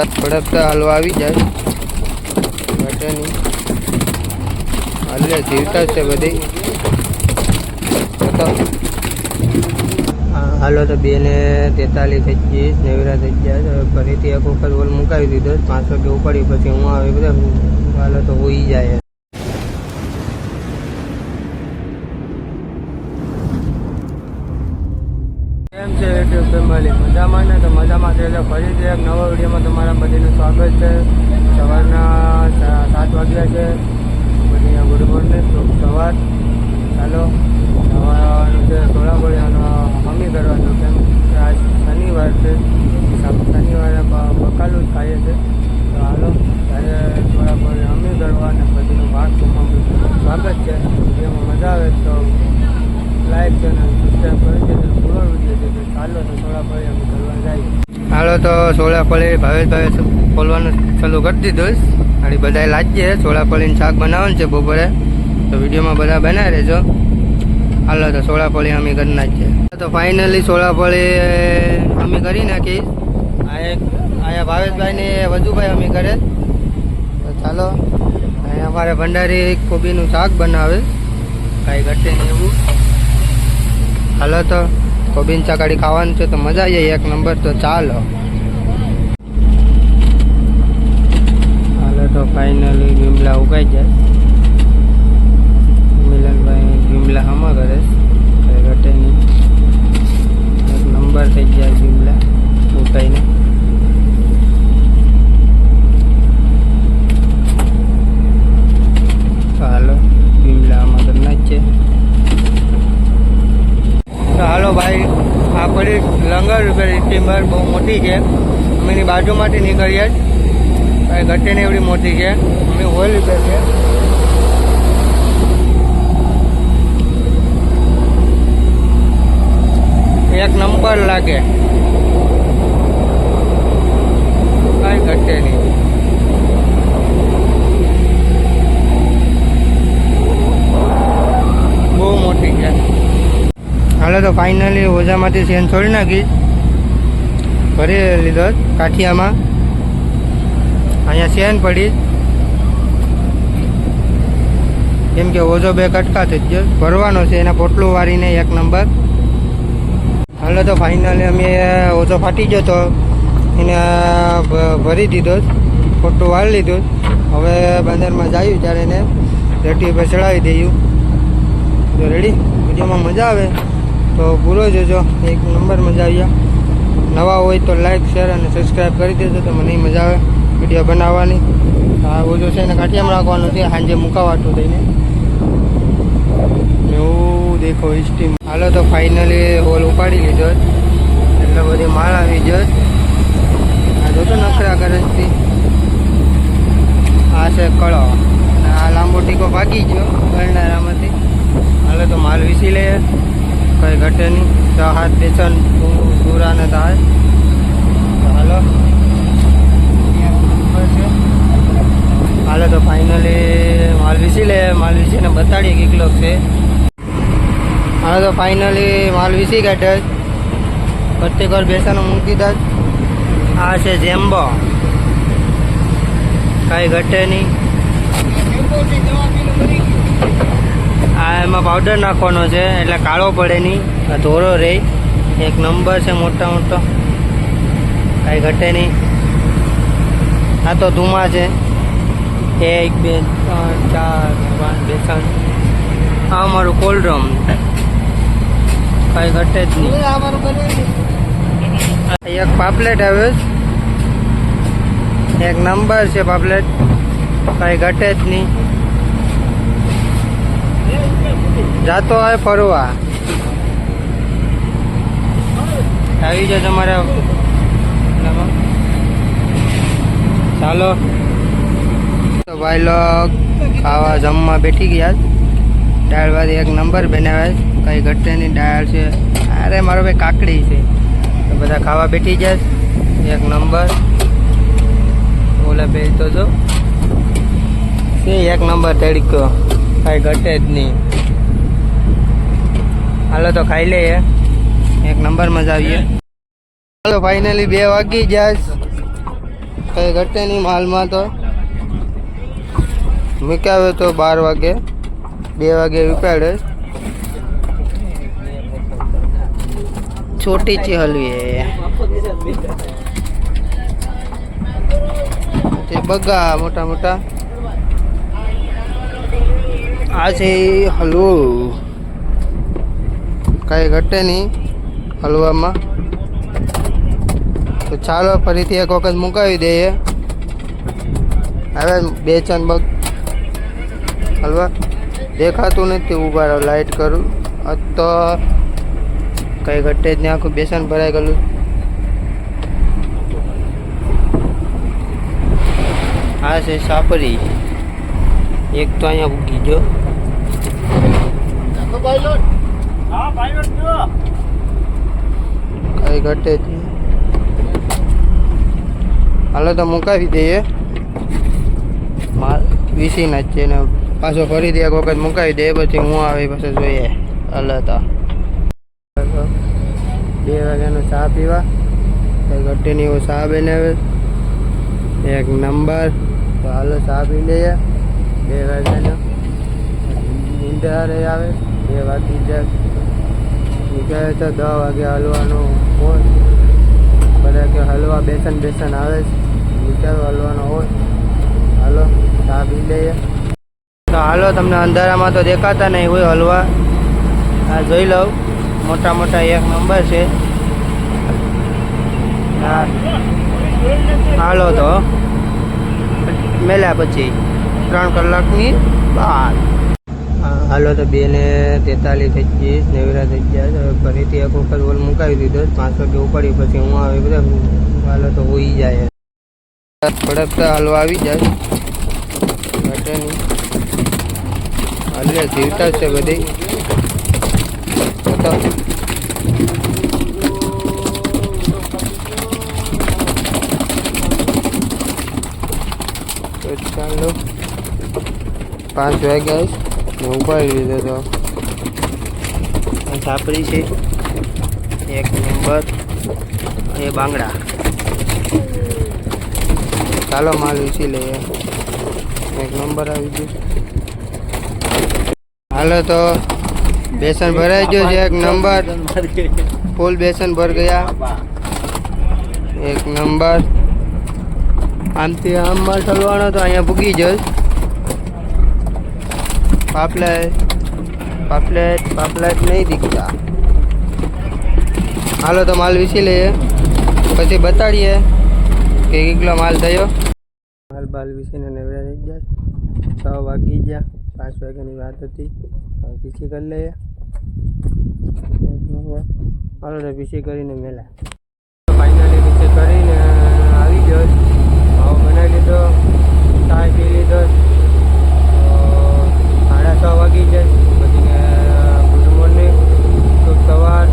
ફડકતા હલવા આવી જાય. બટાની હાલે, જીવતા છે બધી. હાલો, તો બે ને તેતાલીસ થઈ ગઈ નેવરા થઈ ગયા ફરીથી એક વખત ઓલ મુકાવી દીધો. પાંચસો કે ઉપાડી પછી હું આવી બધા હાલો, તો હોઈ જાય. મજામાં ને તો મજામાં છે. એટલે ફરીથી એક નવા વિડીયોમાં તમારા બધીનું સ્વાગત છે સવારના સા- સાત વાગ્યા છે બધી ગુડ મોર્નિંગ શુભ સવાર ચાલો નવાનું છે થોડા અને મમ્મી કરવાનું કેમ કે આજ શનિવાર છે સા- શનિવારે બ- બકાલું જ ખાઈએ છે તો હાલો ત્યારે થોડા ઘણી મમ્મી કરવા અને બધીનું ભાગ મમ્મી સ્વાગત છે વિડીયોમાં મજા આવે તો લાઈક છે અને સબસ્ક્રાઈબ કરી દેજો પૂરો વીડિયો છે તો ચાલો તો થોડા ઘણી અમે કરવા જઈએ હાલો તો સોળા પડી ભાવેશ ભાવે ખોલવાનું ચાલુ કરી દીધું અને બધા લાગીએ સોળા પડીનું શાક બનાવવાનું છે બપોરે. તો વિડીયોમાં બધા બનાવી રહેજો હાલો તો સોળા પડી અમે કરી નાખીએ. તો ફાઇનલી સોળા પડી અમે કરી નાખી. અહીંયા ભાવેશભાઈ ને વધુભાઈ અમે કરે. તો ચાલો, અહીંયા અમારે ભંડારી કોબીનું શાક બનાવે. કાંઈ ઘટે નહીં એવું. હાલો તો, કોબીન ચકાડી ખાવાનું છે તો મજા આવી એક નંબર તો ચાલો હાલો તો ફાઇનલી ગીમલા ઉગાઈ જાય. મિલનભાઈ ગીમલા હમા કરે ઘટે નહીં. એક નંબર થઈ જાય ગીમલા ઉગાઈને. હાલો ગીમલા આમાં કરી નાખીએ તો હાલો ભાઈ, આ પડી લંગર ટીમર બહુ મોટી છે. અમે એની બાજુમાંથી નીકળીએ નહીં એવડી મોટી છે. અમે ઓઇલ રિપેર છે. એક નંબર લાગે. કાંઈ ઘટે નહીં. બહુ મોટી છે. હાલો તો ફાઇનલી ઓઝામાંથી સેન છોડી નાખી. ભરી લીધો કાઠિયામાં. અહીંયા સેન પડી. કેમ કે ઓઝો બે કટકા થઈ ગયો. ભરવાનો છે, એના પોટલું વાળીને એક નંબર. હાલો તો ફાઇનલી અમે ઓઝો ફાટી ગયો તો એને ભરી દીધો પોટલું વાળી લીધું હવે બંદરમાં જાયું ત્યારે એને રેટી પર ચડાવી દઈએ તો રેડી વિડીયોમાં મજા આવે તો પૂરો જોજો. એક નંબર મજા આવ્યા. નવા હોય તો લાઈક શેર અને સબસ્ક્રાઈબ કરી દેજો. તો મને મજા આવે. વીડિયો બનાવવાની. આ ઓછું છે એને કાઠિયામાં રાખવાનું છે. સાંજે મુકાવાટું થઈને. એવું દેખો સ્ટીમ હાલો તો ફાઇનલી હોલ ઉપાડી લીધો. એટલે બધી માળ આવી ગયો જ. આ જોતો નખરા કરે છે આ છે કળો. અને આ લાંબો ટીકો ભાગી ગયો ગરનારામાંથી હાલે તો માલ વીસી લે. કઈ ઘટે નહીં. છ હાથ બેસન દૂરાને થાય. તો હાલો હાલો તો ફાઇનલી માલ વીસી વિશે ને બતાડીએ કેટલોક છે. હાલો તો ફાઇનલી માલ વીસી કાઢે? પ્રત્યેક વાર બેસાનું મૂકી દે. આ છે જેમ્બો. કાંઈ ઘટે નહીં. આ એમાં પાવડર નાખવાનો છે, એટલે કાળો પડે નહીં. આ ધોરો રહે એક નંબર છે મોટા મોટો. કાંઈ ઘટે નહીં. આ તો ધુમા છે. એક બે ત્રણ ચાર પાંચ બે ત્રણ આ અમારું કોલ્ડ્રમ કાંઈ ઘટે જ નહીં. એક પાપલેટ આવે છે. એક નંબર છે પાપલેટ. કાંઈ ઘટે જ નહીં. જાતો હોય ફરવા. આવી જાય તમારે. ચાલો. ભાઈ લોગ ખાવા જમવા બેઠી ગયા. દાળ ભાત એક નંબર બનાવ્યા. કઈ ઘટે નહીં, દાળ છે. અરે, મારો ભાઈ કાકડી છે. બધા ખાવા બેઠી ગયા એક નંબર. ઓલા બે તો જો. એક નંબર તડક્યો કઈ ઘટે જ નહીં. હાલો તો ખાઈ લઈએ. એક નંબર મજા આવીએ હાલો ફાઇનલી બે વાગી જાય કઈ ઘટે નહીં માલમાં તો. મૂક્યા તો બાર વાગે બે વાગે ઉપાડે. છોટી ચી હલવી તે બગા મોટા મોટા. આ છે હલવો. કાંઈ ઘટે નહીં હલવામાં. તો ચાલો ફરીથી એક વખત મુકાવી દઈએ. હવે બે ચાર બગ હલવા દેખાતું નથી ઊભા રહો લાઇટ કરું. તો કઈ ઘટે જ નહીં આખું બેસન ભરાઈ ગયેલું. આ છે સાપરી. એક તો અહીંયા ઉગી ગયો. કઈ ઘટે જ નહીં. હાલો તો મુકાવી દઈએ. માલ વીસી જ છે ને. પાછો ફરીથી એક વખત મુકાવી દે, પછી હું આવી પછી જોઈએ. હલતા બે વાગ્યાનો ચા પીવા. ગટ્ટીની એવો ચા બનાવે. એક નંબર તો હાલો ચા પી લઈએ. બે વાગ્યાનો. નિંદારે આવે. બે વાગી જાય. નીકળે તો દસ વાગે હલવાનું ફોન બધા કે હલવા બેસન બેસન આવે છે. વિચારો હલવાનો હોય હાલો ચા પી લઈએ તો હાલો તમને અંધારામાં તો દેખાતા નહીં હોય હલવા. આ જોઈ લઉં. મોટા મોટા એક નંબર છે. હાલો તો. મેલ્યા પછી ત્રણ કલાકની બાદ. હાલો તો બે ને તેતાલીસ થઈ ગઈ નેવરા થઈ ગયા ફરીથી એક વખત ઓલ મુકાવી દીધો. પાંચ વાગે ઉપાડી, પછી હું આવી બધા. હાલો તો હોઈ જાય. થોડાક હલવા આવી જાય. ઘટે નહીં. હાલે જીવતા છે બધી. તો ચાલો. પાંચ વાગ્યા હું ઉપાડી લીધો તો. સાપરી છે. એક નંબર એ બાંગડા. ચાલો માલ વીસી લઈએ. એક નંબર આવી ગયો. હાલો તો બેસન ભરાઈ ગયું છે એક નંબર. ફૂલ બેસન ભર ગયા. એક નંબર. આમથી આમ માલ તો અહીંયા ભૂગી જશ પાપલેટ પાપલેટ પાપલેટ નહીં દીખતા. હાલો તો માલ વીસી લઈએ. પછી બતાડીએ કે કેટલો માલ થયો. માલ બાલ વીસીને નેવડા થઈ ગયા છ વાગી ગયા. પાંચ વાગ્યાની વાત હતી. હવે પીછી કરી લઈએ. હાલો તો પીછી કરીને મેલા. ફાઇનલી પીછી કરીને આવી ગયો. ભાવ બનાવી લીધો. ચા પી લીધો. સાડા છ વાગી જાય પછી ગુડ મોર્નિંગ. શુભ સવાર.